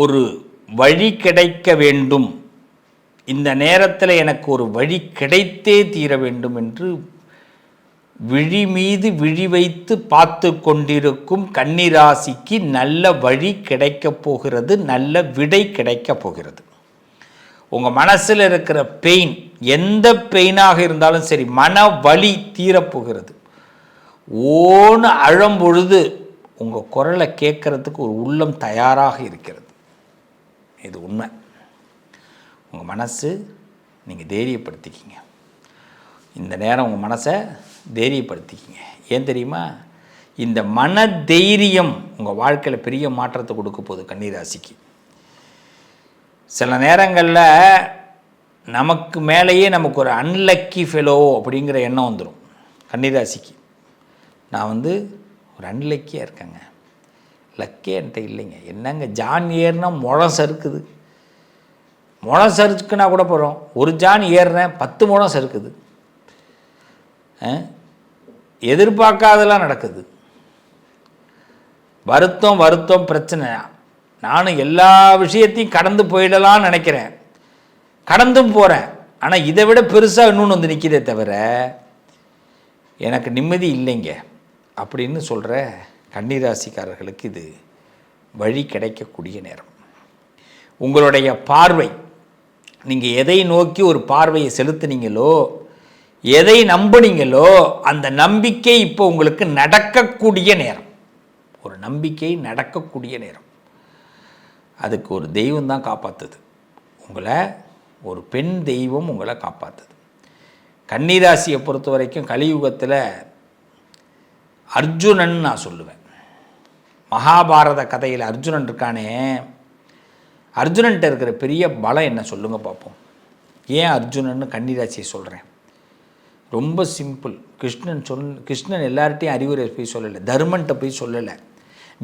ஒரு வழி கிடைக்க வேண்டும். இந்த நேரத்தில் எனக்கு ஒரு வழி கிடைத்தே தீர வேண்டும் என்று விழி மீது விழி வைத்து பார்த்து கொண்டிருக்கும் கன்னிராசிக்கு நல்ல வழி கிடைக்கப் போகிறது நல்ல விடை கிடைக்கப் போகிறது. உங்கள் மனசில் இருக்கிற பெயின் எந்த பெயினாக இருந்தாலும் சரி மன வலி தீரப்போகிறது ஓன்னு அழம்பொழுது உங்கள் குரலை கேட்கறதுக்கு ஒரு உள்ளம் தயாராக இருக்கிறது. இது உண்மை. உங்கள் மனசு நீங்கள் தைரியப்படுத்திக்கிங்க. இந்த நேரம் உங்கள் மனசை தைரியப்படுத்திக்கிங்க. ஏன் தெரியுமா? இந்த மன தைரியம் உங்கள் வாழ்க்கையில் பெரிய மாற்றத்தை கொடுக்க போகுது கன்னிராசிக்கு. சில நேரங்களில் நமக்கு மேலேயே நமக்கு ஒரு அன்லக்கி ஃபெலோ அப்படிங்கிற எண்ணம் வந்துடும் கன்னிராசிக்கு. நான் வந்து ஒரு அன்லக்கியாக இருக்கேங்க. லக்கே என்கிட்ட இல்லைங்க. என்னங்க ஜான் ஏறினா முழம் சறுக்குது. முழம் சறுச்சுக்குன்னா கூட போகிறோம் ஒரு ஜான் ஏறுறேன் பத்து முழம் சறுக்குது. ஆ? எதிர்பார்க்காதெல்லாம் நடக்குது. வருத்தம் வருத்தம் பிரச்சனை. நானும் எல்லா விஷயத்தையும் கடந்து போயிடலாம்னு நினைக்கிறேன். கடந்தும் போகிறேன் ஆனால் இதை விட பெருசாக இன்னொன்று வந்து நிற்கிதே தவிர எனக்கு நிம்மதி இல்லைங்க. அப்படின்னு சொல்கிற கன்னிராசிக்காரர்களுக்கு இது வழி கிடைக்கக்கூடிய நேரம். உங்களுடைய பார்வை நீங்கள் எதை நோக்கி ஒரு பார்வையை செலுத்துனீங்களோ எதை நம்புனீங்களோ அந்த நம்பிக்கை இப்போ உங்களுக்கு நடக்கக்கூடிய நேரம். ஒரு நம்பிக்கை நடக்கக்கூடிய நேரம். அதுக்கு ஒரு தெய்வம் தான் காப்பாற்றுது உங்களை ஒரு பெண் தெய்வம் உங்களை காப்பாற்றுது கன்னிராசியை பொறுத்த வரைக்கும் கலியுகத்தில் அர்ஜுனன் நான் சொல்லுவேன். மகாபாரத கதையில் அர்ஜுனன் இருக்கானே. அர்ஜுனன்ட்ட இருக்கிற பெரிய பலம் என்ன சொல்லுங்க பார்ப்போம் ஏன் அர்ஜுனன்னு கன்னிராசியை சொல்கிறேன் ரொம்ப சிம்பிள். கிருஷ்ணன் சொல் கிருஷ்ணன் எல்லார்ட்டையும் அறிவுரை போய் சொல்லலை. தர்மன்ட்ட போய் சொல்லலை.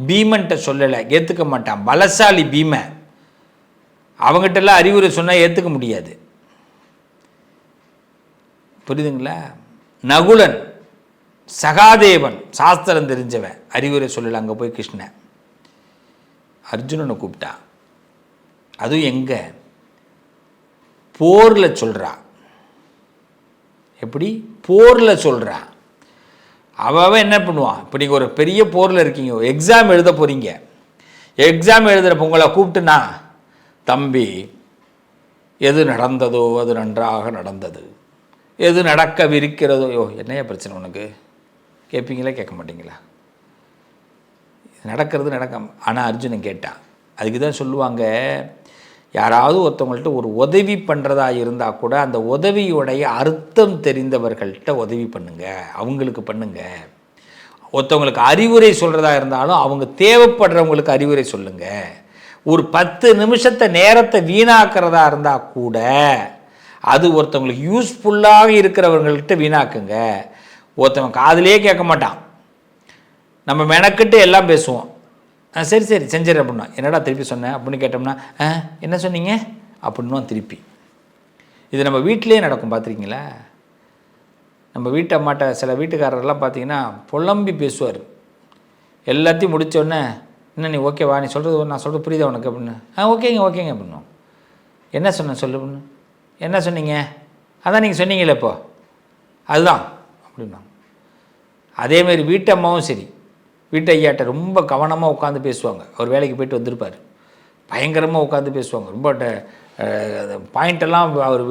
பீமன்ட்ட சொல்லலை. ஏற்றுக்க மாட்டான். பலசாலி பீமன் அவங்ககிட்டலாம் அறிவுரை சொன்னால் ஏற்றுக்க முடியாது. புரியுதுங்களா? நகுலன். சகாதேவன் சாஸ்திரம் தெரிஞ்சவன். அறிவுரை சொல்லல அங்கே போய் கிருஷ்ணன். அர்ஜுனனை கூப்பிட்டான் அதுவும் எங்கே? போரில் சொல்கிறா எப்படி? போரில் சொல்கிறா அவன் அவன் என்ன பண்ணுவான் இப்போ நீங்கள் ஒரு பெரிய போரில் இருக்கீங்க. எக்ஸாம் எழுத போகிறீங்க எக்ஸாம் எழுதுகிறப்ப உங்களை கூப்பிட்டுனா தம்பி எது நடந்ததோ அது நன்றாக நடந்தது. எது நடக்கவிருக்கிறதோ யோ என்னையா பிரச்சனை உனக்கு? கேட்பீங்களா கேட்க மாட்டீங்களா நடக்கிறது நடக்காம ஆனால் அர்ஜுனன் கேட்டான் அதுக்கு தான் சொல்லுவாங்க யாராவது ஒருத்தவங்கள்ட்ட ஒரு உதவி பண்ணுறதா இருந்தால் கூட அந்த உதவியுடைய அர்த்தம் தெரிந்தவர்கள்ட்ட உதவி பண்ணுங்க அவங்களுக்கு பண்ணுங்க. ஒருத்தவங்களுக்கு அறிவுரை சொல்கிறதா இருந்தாலும் அவங்க தேவைப்படுறவங்களுக்கு அறிவுரை சொல்லுங்க. ஒரு பத்து நிமிஷத்தை நேரத்தை வீணாக்கிறதா இருந்தால் கூட அது ஒருத்தவங்களுக்கு யூஸ்ஃபுல்லாக இருக்கிறவங்கள்ட்ட வீணாக்குங்க. ஒருத்தவன் காதுலயே கேட்க மாட்டான். நம்ம மெனக்கிட்டு எல்லாம் பேசுவோம். ஆ சரி சரி செஞ்சிடறேன் அப்படின்னா. என்னடா திருப்பி சொன்னேன் அப்படின்னு கேட்டோம்னா ஆ என்ன சொன்னீங்க? அப்படின்னுவான் திருப்பி. இது நம்ம வீட்டிலே நடக்கும் பார்த்துருக்கீங்களா நம்ம வீட்டு அம்மாட்ட சில வீட்டுக்காரரெல்லாம் பார்த்தீங்கன்னா புலம்பி பேசுவார். எல்லாத்தையும் முடித்தோடனே என்ன நீ ஓகேவா நீ சொல்கிறது நான் சொல்கிறது புரியுதா உனக்கு? அப்படின்னு. ஆ ஓகேங்க ஓகேங்க அப்படின்னும் என்ன சொன்னேன் சொல்லு அப்படின்னு. என்ன சொன்னீங்க? அதான் நீங்கள் சொன்னீங்களே இப்போ. அதுதான். அப்படின்னா அதேமாரி வீட்டம்மாவும் சரி வீட்டு ஐயாட்ட ரொம்ப கவனமாக உட்காந்து பேசுவாங்க அவர் வேலைக்கு போயிட்டு வந்திருப்பார் பயங்கரமாக உட்காந்து பேசுவாங்க ரொம்ப பாயிண்டெல்லாம் அவர்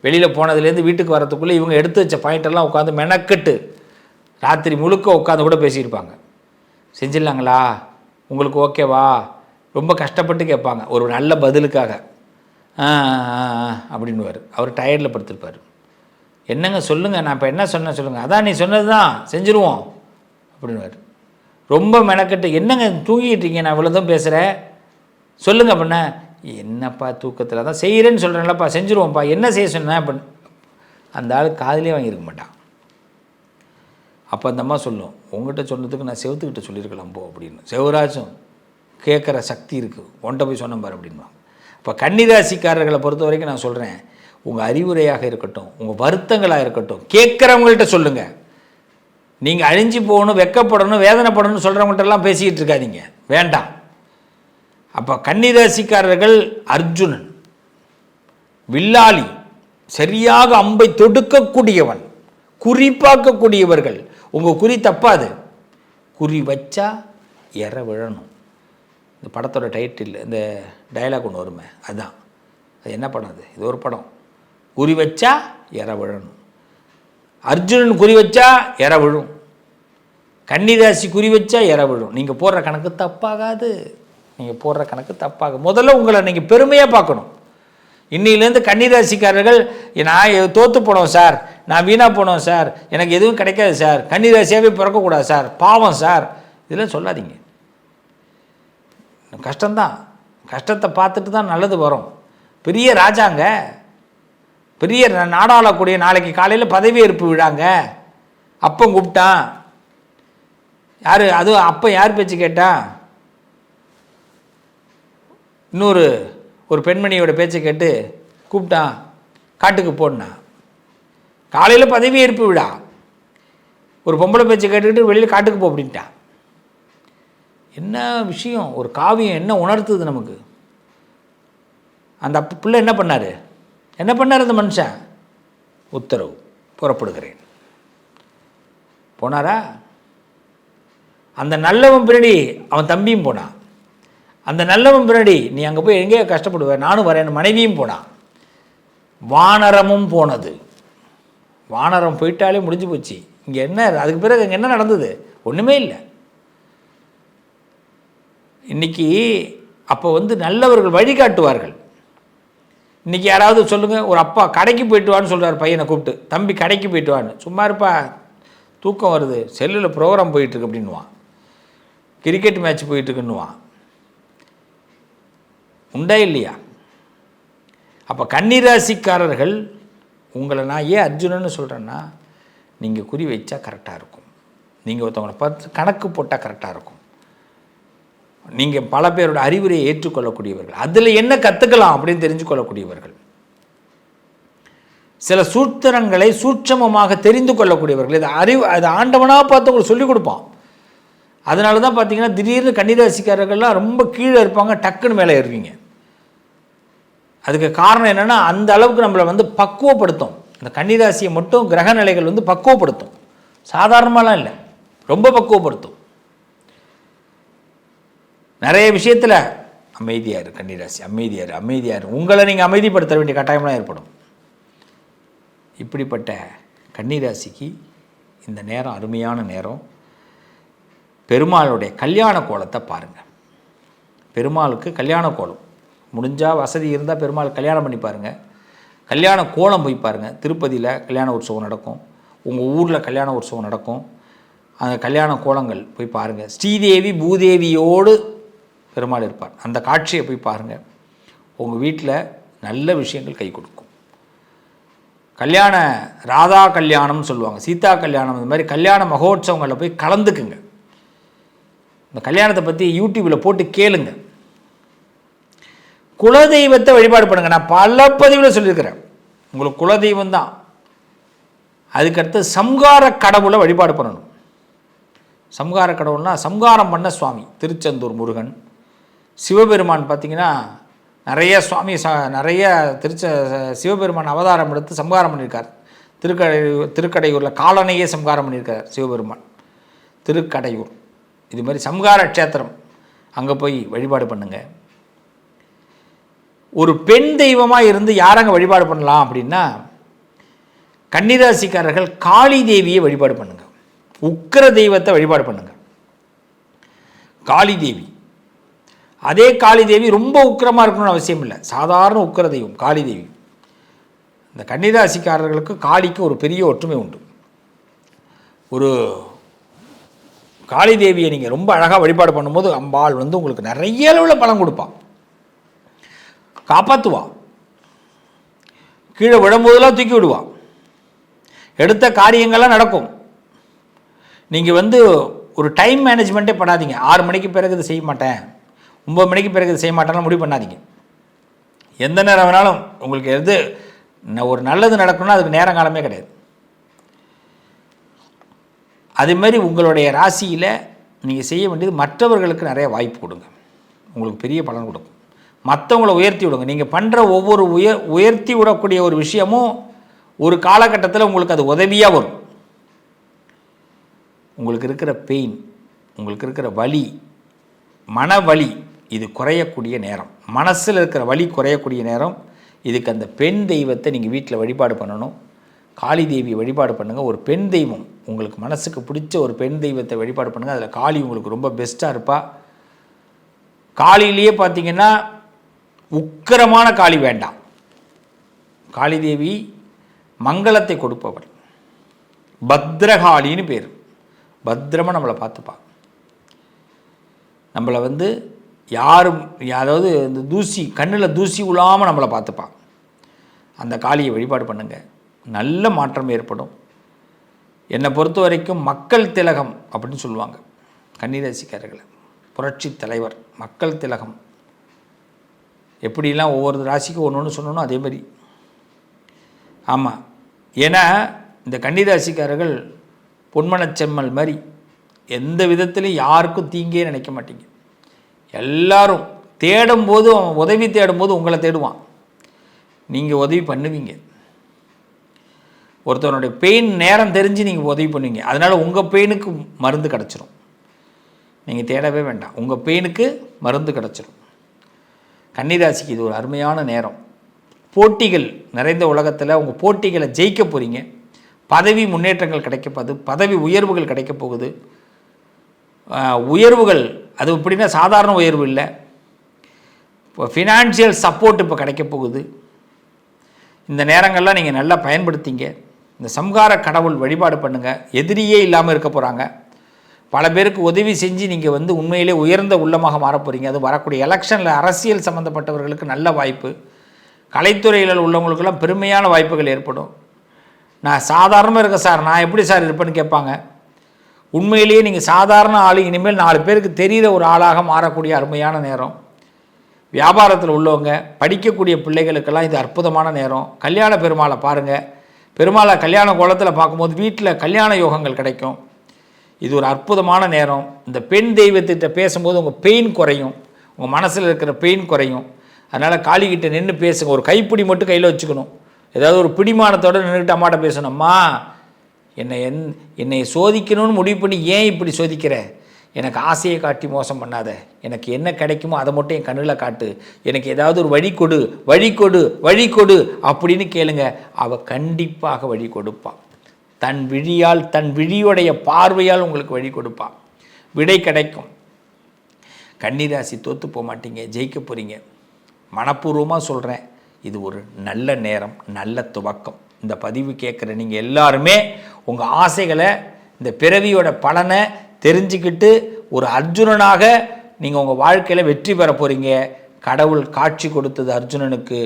வெளியில் போனதுலேருந்து வீட்டுக்கு வரத்துக்குள்ளே இவங்க எடுத்து வச்ச பாயிண்டெல்லாம் உட்காந்து மெனக்கட்டு ராத்திரி முழுக்க உட்காந்து கூட பேசியிருப்பாங்க செஞ்சிடலாங்களா உங்களுக்கு ஓகேவா ரொம்ப கஷ்டப்பட்டு கேட்பாங்க ஒரு நல்ல பதிலுக்காக அப்படின்வார் அப்படின்னுவார் அவர் டயர்டில் படுத்திருப்பார் என்னங்க சொல்லுங்கள் நான் இப்போ என்ன சொன்னேன் சொல்லுங்கள் அதான் நீ சொன்னது தான் செஞ்சுருவோம் அப்படின்னுவார். ரொம்ப மெனக்கட்டு என்னங்க தூங்கிட்டு இருக்கீங்க நான் இவ்வளோ தான் பேசுகிறேன் சொல்லுங்கள் அப்படின்னா என்னப்பா தூக்கத்தில் தான் செய்கிறேன்னு சொல்கிறேன்லப்பா செஞ்சுருவோம்ப்பா. என்ன செய்ய சொன்னேன் அப்படின்னு அந்த ஆள் காதலே வாங்கியிருக்க மாட்டான். அப்போ அந்த அம்மா சொல்லும் உங்ககிட்ட சொன்னதுக்கு நான் செவத்துக்கிட்ட சொல்லியிருக்கலாம் போ அப்படின்னு. செவராஜும் கேட்குற சக்தி இருக்குது ஒன்ட்ட போய் சொன்னேன் பாரு அப்படின்வாங்க இப்போ கன்னிராசிக்காரர்களை பொறுத்த வரைக்கும் நான் சொல்கிறேன் உங்கள் அறிவுரையாக இருக்கட்டும் உங்கள் வருத்தங்களாக இருக்கட்டும் கேட்குறவங்கள்ட்ட சொல்லுங்கள் நீங்கள் அழிஞ்சு போகணும் வெக்கப்படணும் வேதனைப்படணும்னு சொல்கிறவங்கள்ட்டெல்லாம் பேசிக்கிட்டு இருக்காதீங்க. வேண்டாம். அப்போ கன்னிராசிக்காரர்கள் அர்ஜுனன் வில்லாளி சரியாக அம்பை தொடுக்கக்கூடியவன் குறிப்பாக்கக்கூடியவர்கள் உங்கள் குறி தப்பாது. குறி வச்சா எற விழணும். இந்த படத்தோட டைட்டில் இந்த டயலாக் ஒன்று வருமே அதுதான் அது என்ன படம் அது? இது ஒரு படம். குறி வச்சா எற விழணும். அர்ஜுனன் குறி வச்சா எற விழும். கன்னிராசி குறி வச்சா எற விழும். நீங்கள் போடுற கணக்கு தப்பாகாது. நீங்கள் போடுற கணக்கு தப்பாக முதல்ல உங்களை நீங்கள் பெருமையாக பார்க்கணும். இன்னிலேருந்து கன்னிராசிக்காரர்கள் நான் தோற்று போனோம் சார். நான் வீணாக போனோம் சார். எனக்கு எதுவும் கிடைக்காது சார். கன்னிராசியாகவே பிறக்கக்கூடாது சார். பாவம் சார். இதெல்லாம் சொல்லாதீங்க. கஷ்டம்தான். கஷ்டத்தை பார்த்துட்டு தான் நல்லது வரும். பெரிய ராஜாங்க. பெரிய நாடாளக்கூடிய நாளைக்கு காலையில் பதவியேற்பு விழாங்க. அப்போ கூப்பிட்டான். யார் அதுவும் அப்போ யார் பேச்சு கேட்டான் இன்னொரு ஒரு பெண்மணியோட பேச்சை கேட்டு கூப்பிட்டான். காட்டுக்கு போனா. காலையில் பதவியேற்பு விழா. ஒரு பொம்பளை பேச்சை கேட்டுக்கிட்டு வெளியில் காட்டுக்கு போ அப்படின்ட்டான். என்ன விஷயம்? ஒரு காவியம் என்ன உணர்த்துது நமக்கு? அந்த பிள்ளை என்ன பண்ணார்? என்ன பண்ணார் அந்த மனுஷன்? உத்தரவு. புறப்படுகிறேன். போனாரா? அந்த நல்லவன் பின்னாடி அவன் தம்பியும் போனான். அந்த நல்லவன் பின்னாடி நீ அங்கே போய் எங்கேயோ கஷ்டப்படுவேன் நானும் வரேன் மனைவியும் போனான். வானரமும் போனது. வானரம் போயிட்டாலே முடிஞ்சு போச்சு. இங்கே என்ன அதுக்கு பிறகு இங்கே என்ன நடந்தது? ஒன்றுமே இல்லை. இன்னைக்கு அப்போ வந்து நல்லவர்கள் வழிகாட்டுவார்கள். இன்னைக்கு யாராவது சொல்லுங்கள் ஒரு அப்பா கடைக்கு போயிட்டு வான்னு சொல்கிறார் பையனை கூப்பிட்டு. தம்பி கடைக்கு போயிட்டு வான்னு. சும்மா இருப்பா தூக்கம் வருது. செல்லில் ப்ரோக்ராம் போயிட்டுருக்கு அப்படின்னுவான். கிரிக்கெட் மேட்ச் போயிட்டுருக்குன்னுவான். உண்டா இல்லையா? அப்போ கன்னிராசிக்காரர்கள் உங்களை நான் ஏன் அர்ஜுனன்னு சொல்கிறேன்னா நீங்கள் குறி வச்சா கரெக்டாக இருக்கும். நீங்கள் ஒருத்தவங்களை பார்த்து கணக்கு போட்டால் கரெக்டாக இருக்கும். நீங்கள் பல பேரோட அறிவுரையை ஏற்றுக்கொள்ளக்கூடியவர்கள். அதில் என்ன கற்றுக்கலாம் அப்படின்னு தெரிஞ்சு கொள்ளக்கூடியவர்கள் சில சூத்திரங்களை சூட்சமமாக தெரிந்து கொள்ளக்கூடியவர்கள். இது அறிவு அது ஆண்டவனாக பார்த்து உங்களுக்கு சொல்லிக் கொடுப்பான். அதனால தான் பார்த்தீங்கன்னா திடீர்னு கன்னிராசிக்காரர்கள்லாம் ரொம்ப கீழே இருப்பாங்க டக்குன்னு மேலே ஏறுவீங்க. அதுக்கு காரணம் என்னென்னா அந்த அளவுக்கு நம்மளை வந்து பக்குவப்படுத்தும். இந்த கன்னிராசியை மட்டும் கிரக நிலைகள் வந்து பக்குவப்படுத்தும். சாதாரணமாலாம் இல்லை. ரொம்ப பக்குவப்படுத்தும். நிறைய விஷயத்தில் அமைதியார் கன்னிராசி. அமைதியார் அமைதியார் உங்களை நீங்கள் அமைதிப்படுத்த வேண்டிய கட்டாயம்லாம் ஏற்படும். இப்படிப்பட்ட கன்னிராசிக்கு இந்த நேரம் அருமையான நேரம். பெருமாளுடைய கல்யாண கோலத்தை பாருங்கள் பெருமாளுக்கு கல்யாண கோலம். முடிஞ்சால் வசதி இருந்தால் பெருமாள் கல்யாணம் பண்ணி பாருங்கள் கல்யாண கோலம் போய் பாருங்கள் திருப்பதியில் கல்யாண உற்சவம் நடக்கும். உங்கள் ஊரில் கல்யாண உற்சவம் நடக்கும். அந்த கல்யாண கோலங்கள் போய் பாருங்கள் ஸ்ரீதேவி பூதேவியோடு பெருமாள் இருப்பார். அந்த காட்சியை போய் பாருங்கள் உங்கள் வீட்டில் நல்ல விஷயங்கள் கை கொடுக்கும். கல்யாண ராதா கல்யாணம்னு சொல்லுவாங்க. சீதா கல்யாணம் இந்த மாதிரி கல்யாண மகோற்சவங்களில் போய் கலந்துக்குங்க. இந்த கல்யாணத்தை பற்றி யூடியூப்பில் போட்டு கேளுங்க. குலதெய்வத்தை வழிபாடு பண்ணுங்க நான் பல பதிவில் சொல்லியிருக்கிறேன். உங்களுக்கு குலதெய்வம் தான். அதுக்கடுத்து சம்கார கடவுளை வழிபாடு பண்ணணும். சம்கார கடவுள்னா சம்காரம் பண்ண சுவாமி. திருச்செந்தூர் முருகன். சிவபெருமான் பார்த்தீங்கன்னா நிறைய சுவாமி ச நிறைய திருச்ச சிவபெருமான் அவதாரம் எடுத்து சம்காரம் பண்ணியிருக்கார். திருக்கடை திருக்கடையூரில் காலனையே சம்காரம் பண்ணியிருக்கார் சிவபெருமான். திருக்கடையூர். இது மாதிரி சம்கார க்ஷேத்திரம். அங்கே போய் வழிபாடு பண்ணுங்க. ஒரு பெண் தெய்வமாக இருந்து யாரங்க வழிபாடு பண்ணலாம் அப்படின்னா கன்னிராசிக்காரர்கள் காளி தேவியை வழிபாடு பண்ணுங்க. உக்கிர தெய்வத்தை வழிபாடு பண்ணுங்க. காளி தேவி. அதே காளி தேவி ரொம்ப உக்கிரமாக இருக்கணும்னு அவசியம் இல்லை. சாதாரண உக்கிர தெய்வம் காளி தேவி இந்த கன்னிராசிக்காரர்களுக்கு காளிக்கு ஒரு பெரிய ஒற்றுமை உண்டு. ஒரு காளி தேவியை நீங்கள் ரொம்ப அழகாக வழிபாடு பண்ணும்போது அம்பாள் வந்து உங்களுக்கு நிறைய அளவில் பலம் கொடுப்பான் காப்பாற்றுவான் கீழே விழும்போதெல்லாம் தூக்கி விடுவான் எடுத்த காரியங்கள்லாம் நடக்கும். நீங்கள் வந்து ஒரு டைம் மேனேஜ்மெண்ட்டே பண்ணாதீங்க. ஆறு மணிக்கு பிறகு இது செய்ய மாட்டேன். ஒம்பது மணிக்கு பிறகு செய்ய மாட்டேன்னா முடிவு பண்ணாதீங்க. எந்த நேரம் வேணாலும் உங்களுக்கு எது ஒரு நல்லது நடக்கணும்னா அதுக்கு நேரம் காலமே கிடையாது. அதுமாரி உங்களுடைய ராசியில் நீங்கள் செய்ய வேண்டியது மற்றவர்களுக்கு நிறைய வாய்ப்பு கொடுங்க. உங்களுக்கு பெரிய பலன் கொடுக்கும். மற்றவங்கள உயர்த்தி விடுங்க. நீங்கள் பண்ணுற ஒவ்வொரு உயர் உயர்த்தி விடக்கூடிய ஒரு விஷயமும் ஒரு காலகட்டத்தில் உங்களுக்கு அது உதவியாக வரும். உங்களுக்கு இருக்கிற பெயின் உங்களுக்கு இருக்கிற வலி மன வலி இது குறையக்கூடிய நேரம். மனசில் இருக்கிற வழி குறையக்கூடிய நேரம். இதுக்கு அந்த பெண் தெய்வத்தை நீங்கள் வீட்டில் வழிபாடு பண்ணணும். காளி தேவியை வழிபாடு பண்ணுங்கள் ஒரு பெண் தெய்வம். உங்களுக்கு மனசுக்கு பிடிச்ச ஒரு பெண் தெய்வத்தை வழிபாடு பண்ணுங்கள் அதில் காளி உங்களுக்கு ரொம்ப பெஸ்ட்டாக இருப்பா. காளியிலேயே பார்த்தீங்கன்னா உக்கிரமான காளி வேண்டாம். காளி தேவி மங்களத்தை கொடுப்பவர் பத்ரகாளின்னு பேர். பத்திரமாக நம்மளை பார்த்துப்பா. நம்மளை வந்து யாரும் அதாவது இந்த தூசி கண்ணில் தூசி விழாமல் நம்மளை பார்த்துப்பான் அந்த காளியை வழிபாடு பண்ணுங்க. நல்ல மாற்றம் ஏற்படும். என்னை பொறுத்த வரைக்கும் மக்கள் திலகம் அப்படின்னு சொல்லுவாங்க. கன்னிராசிக்காரர்களை. புரட்சி தலைவர் மக்கள் திலகம். எப்படிலாம் ஒவ்வொரு ராசிக்கும் ஒன்று ஒன்று சொன்னோனோ அதே மாதிரி. ஆமாம் ஏன்னா இந்த கன்னிராசிக்காரர்கள் பொன்மனச்செம்மல் மாதிரி எந்த விதத்திலையும் யாருக்கும் தீங்கே நினைக்க மாட்டீங்க. எல்லாரும் தேடும்போது அவன் உதவி தேடும்போது உங்களை தேடுவான். நீங்கள் உதவி பண்ணுவீங்க. ஒருத்தவனுடைய பெயின் நேரம் தெரிஞ்சு நீங்கள் உதவி பண்ணுவீங்க. அதனால் உங்கள் பெயினுக்கு மருந்து கிடச்சிரும். நீங்கள் தேடவே வேண்டாம். உங்கள் பெயினுக்கு மருந்து கிடச்சிரும். கன்னிராசிக்கு இது ஒரு அருமையான நேரம். போட்டிகள் நிறைந்த உலகத்தில் உங்கள் போட்டிகளை ஜெயிக்க போகிறீங்க பதவி முன்னேற்றங்கள் கிடைக்க போகுது. பதவி உயர்வுகள் கிடைக்க போகுது. உயர்வுகள் அது எப்படின்னா சாதாரண உயர்வு இல்லை. இப்போ ஃபினான்ஷியல் சப்போர்ட் இப்போ கிடைக்க போகுது. இந்த நேரங்கள்லாம் நீங்கள் நல்லா பயன்படுத்திங்க. இந்த சம்ஹார கடவுள் வழிபாடு பண்ணுங்கள் எதிரியே இல்லாமல் இருக்க போகிறாங்க பல பேருக்கு உதவி செஞ்சு நீங்கள் வந்து உண்மையிலே உயர்ந்த உள்ளமாக மாறப்போகிறீங்க அது வரக்கூடிய எலெக்ஷனில் அரசியல் சம்மந்தப்பட்டவர்களுக்கு நல்ல வாய்ப்பு. கலைத்துறையில் உள்ளவங்களுக்கெல்லாம் பெருமையான வாய்ப்புகள் ஏற்படும். நான் சாதாரணமாக இருக்கேன் சார் நான் எப்படி சார் இருப்பேன்னு கேட்பாங்க. உண்மையிலேயே நீங்கள் சாதாரண ஆள் இனிமேல் நாலு பேருக்கு தெரிகிற ஒரு ஆளாக மாறக்கூடிய அருமையான நேரம். வியாபாரத்தில் உள்ளவங்க படிக்கக்கூடிய பிள்ளைகளுக்கெல்லாம் இது அற்புதமான நேரம். கல்யாண பெருமாளை பாருங்கள் பெருமாளை கல்யாண கோலத்தில் பார்க்கும்போது வீட்டில் கல்யாண யோகங்கள் கிடைக்கும். இது ஒரு அற்புதமான நேரம். இந்த பெண் தெய்வத்திட்ட பேசும்போது உங்கள் பெயின் குறையும். உங்கள் மனசில் இருக்கிற பெயின் குறையும். அதனால் காளிகிட்ட நின்று பேசுங்க. ஒரு கைப்பிடி மட்டும் கையில் வச்சுக்கணும். ஏதாவது ஒரு பிடிமானத்தோடு நின்றுட்டு அம்மாட்ட பேசணும்மா என்னை என் என்னை சோதிக்கணும்னு முடிவு பண்ணி ஏன் இப்படி சோதிக்கிற? எனக்கு ஆசையை காட்டி மோசம் பண்ணாத. எனக்கு என்ன கிடைக்குமோ அதை மட்டும் என் கண்ணில் காட்டு. எனக்கு ஏதாவது ஒரு வழி கொடு வழி கொடு வழி கொடு அப்படின்னு கேளுங்க. அவள் கண்டிப்பாக வழி கொடுப்பாள் தன் விழியால் தன் விழியுடைய பார்வையால் உங்களுக்கு வழி கொடுப்பாள் விடை கிடைக்கும். கன்னிராசி தோற்று போக மாட்டீங்க ஜெயிக்க போகிறீங்க மனப்பூர்வமாக சொல்கிறேன் இது ஒரு நல்ல நேரம் நல்ல துவக்கம். இந்த பதிவு கேட்குற நீங்கள் எல்லாருமே உங்கள் ஆசைகளை இந்த பிறவியோட பலனை தெரிஞ்சுக்கிட்டு ஒரு அர்ஜுனனாக நீங்கள் உங்கள் வாழ்க்கையில் வெற்றி பெற போகிறீங்க கடவுள் காட்சி கொடுத்தது அர்ஜுனனுக்கு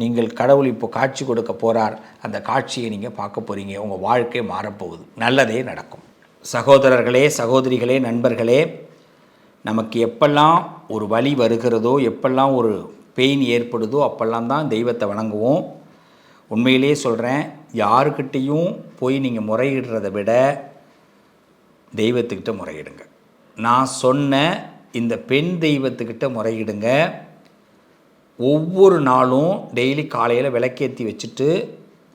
நீங்கள் கடவுள் இப்போ காட்சி கொடுக்க போகிறார் அந்த காட்சியை நீங்கள் பார்க்க போகிறீங்க உங்கள் வாழ்க்கை மாறப்போகுது. நல்லதே நடக்கும். சகோதரர்களே சகோதரிகளே நண்பர்களே நமக்கு எப்பெல்லாம் ஒரு வழி வருகிறதோ எப்பெல்லாம் ஒரு பெயின் ஏற்படுதோ அப்பெல்லாம் தான் தெய்வத்தை வணங்குவோம். உண்மையிலே சொல்கிறேன் யாருக்கிட்டேயும் போய் நீங்கள் முறையிடுறதை விட தெய்வத்துக்கிட்ட முறையிடுங்க. நான் சொன்ன இந்த பெண் தெய்வத்துக்கிட்ட முறையிடுங்க. ஒவ்வொரு நாளும் டெய்லி காலையில் விளக்கேற்றி வச்சுட்டு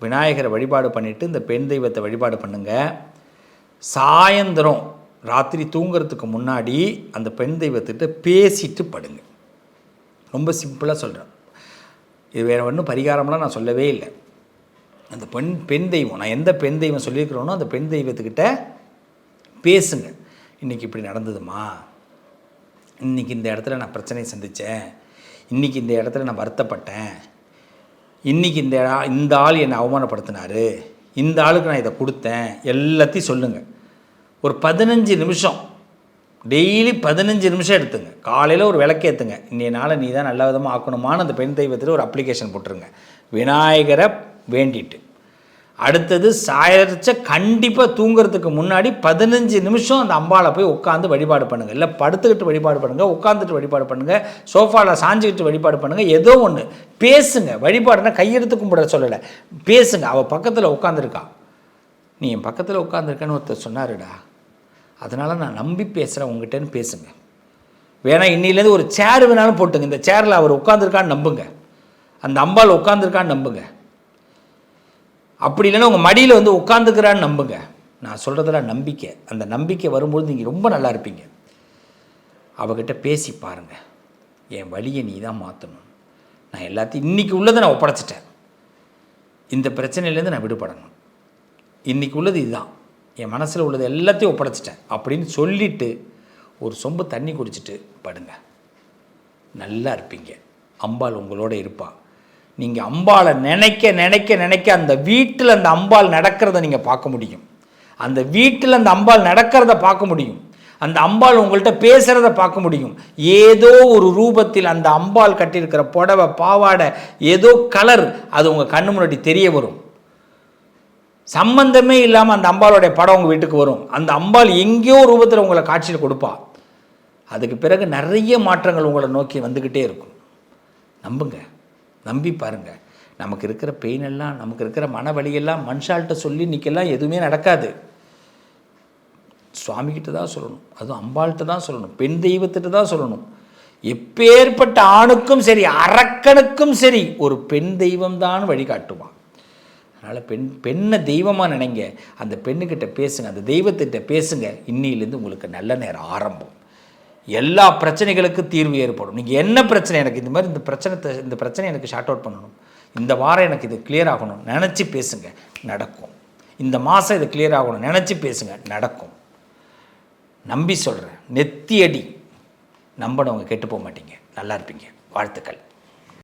விநாயகரை வழிபாடு பண்ணிவிட்டு இந்த பெண் தெய்வத்தை வழிபாடு பண்ணுங்கள் சாயந்தரம் ராத்திரி தூங்குறதுக்கு முன்னாடி அந்த பெண் தெய்வத்திட்ட பேசிட்டு படுங்க. ரொம்ப சிம்பிளாக சொல்கிறேன் இது வேறு ஒன்றும் பரிகாரம்லாம் நான் சொல்லவே இல்லை. அந்த பெண் பெண் தெய்வம். நான் எந்த பெண் தெய்வம் சொல்லியிருக்கிறோனோ அந்த பெண் தெய்வத்துக்கிட்ட பேசுங்க இன்றைக்கி இப்படி நடந்ததுமா? இன்றைக்கி இந்த இடத்துல நான் பிரச்சனையை சந்தித்தேன். இன்றைக்கி இந்த இடத்துல நான் வருத்தப்பட்டேன். இன்றைக்கி இந்த இந்த ஆள் என்னை அவமானப்படுத்தினாரு. இந்த ஆளுக்கு நான் இதை கொடுத்தேன். எல்லாத்தையும் சொல்லுங்கள். ஒரு பதினஞ்சு நிமிஷம். டெய்லி பதினஞ்சு நிமிஷம் எடுத்துங்க. காலையில் ஒரு விளக்கேற்றுங்க இன்னைய நாளை நீ தான் நல்ல விதமாக ஆக்கணுமான்னு அந்த பெண் தெய்வத்தில் ஒரு அப்ளிகேஷன் போட்டுருங்க. விநாயகரை வேண்டிட்டு. அடுத்தது சாயரிச்ச கண்டிப்பாக தூங்குறதுக்கு முன்னாடி பதினஞ்சு நிமிஷம் அந்த அம்பாளை போய் உட்காந்து வழிபாடு பண்ணுங்கள் இல்லை படுத்துக்கிட்டு வழிபாடு பண்ணுங்கள் உட்காந்துட்டு வழிபாடு பண்ணுங்கள் சோஃபாவில் சாஞ்சிக்கிட்டு வழிபாடு பண்ணுங்கள் ஏதோ ஒன்று பேசுங்க. வழிபாடுனா கையெடுத்து கும்பிட சொல்லலை. பேசுங்க. அவள் பக்கத்தில் உட்காந்துருக்கா நீ என் பக்கத்தில் உட்காந்துருக்கன்னு ஒருத்தர் சொன்னாருடா. அதனால் நான் நம்பி பேசுகிறேன் உங்ககிட்டன்னு பேசுங்க. வேணா இன்னிலேருந்து ஒரு சேர் வேணாலும் போட்டுங்க. இந்த சேரில் அவர் உட்காந்துருக்கான்னு நம்புங்க. அந்த அம்பாள் உட்காந்துருக்கான்னு நம்புங்க. அப்படி இல்லைன்னா உங்கள் மடியில் வந்து உட்காந்துக்கிறான்னு நம்புங்க. நான் சொல்கிறதெல்லாம் நம்பிக்கை. அந்த நம்பிக்கை வரும்போது நீங்கள் ரொம்ப நல்லா இருப்பீங்க. அவகிட்ட பேசி பாருங்கள் என் வழியை நீ தான் மாற்றணும் நான் எல்லாத்தையும் இன்றைக்கி உள்ளதை நான் ஒப்படைச்சிட்டேன். இந்த பிரச்சனையிலேருந்து நான் விடுபடணும். இன்றைக்கி உள்ளது இதுதான். என் மனசில் உள்ளது எல்லாத்தையும் ஒப்படைச்சிட்டேன். அப்படின்னு சொல்லிவிட்டு ஒரு சொம்பு தண்ணி குடிச்சிட்டு படுங்க. நல்லா இருப்பீங்க. அம்பாள் உங்களோட இருப்பாள் நீங்கள் அம்பாளை நினைக்க நினைக்க நினைக்க அந்த வீட்டில் அந்த அம்பாள் நடக்கிறத நீங்கள் பார்க்க முடியும். அந்த வீட்டில் அந்த அம்பாள் நடக்கிறத பார்க்க முடியும். அந்த அம்பாள் உங்கள்கிட்ட பேசுகிறத பார்க்க முடியும். ஏதோ ஒரு ரூபத்தில் அந்த அம்பாள் கட்டியிருக்கிற புடவை பாவாடை ஏதோ கலர் அது உங்கள் கண்ணு முன்னாடி தெரிய வரும். சம்பந்தமே இல்லாமல் அந்த அம்பாளுடைய படம் உங்கள் வீட்டுக்கு வரும். அந்த அம்பாள் எங்கேயோ ரூபத்தில் உங்களை காட்சியில் கொடுப்பா. அதுக்கு பிறகு நிறைய மாற்றங்கள் உங்களை நோக்கி வந்துக்கிட்டே இருக்கும். நம்புங்க. நம்பி பாருங்க. நமக்கு இருக்கிற பெயின் எல்லாம் நமக்கு இருக்கிற மன வலியெல்லாம் மனுஷால்கிட்ட சொல்லி இன்னைக்கெல்லாம் எதுவுமே நடக்காது. சுவாமிகிட்ட தான் சொல்லணும். அதுவும் அம்பாள்கிட்ட தான் சொல்லணும். பெண் தெய்வத்திட்ட தான் சொல்லணும். எப்பேற்பட்ட ஆணுக்கும் சரி அரக்கனுக்கும் சரி ஒரு பெண் தெய்வம்தான் வழிகாட்டுவான் அதனால் பெண் பெண்ணை தெய்வமாக நினைங்க. அந்த பெண்ணுக்கிட்ட பேசுங்க அந்த தெய்வத்திட்ட பேசுங்க. இன்னிலேருந்து உங்களுக்கு நல்ல நேரம் ஆரம்பம். எல்லா பிரச்சனைகளுக்கும் தீர்வு ஏற்படும். நீங்கள் என்ன பிரச்சனை எனக்கு இந்த மாதிரி இந்த பிரச்சனை இந்த பிரச்சனை எனக்கு ஷார்ட் அவுட் பண்ணணும். இந்த வாரம் எனக்கு இது கிளியர் ஆகணும். நினச்சி பேசுங்க. நடக்கும். இந்த மாதம் இது கிளியர் ஆகணும். நினச்சி பேசுங்க. நடக்கும். நம்பி சொல்கிறேன் நெத்தியடி. நம்பினவங்க கெட்டு போக மாட்டீங்க. நல்லா இருப்பீங்க. வாழ்த்துக்கள்.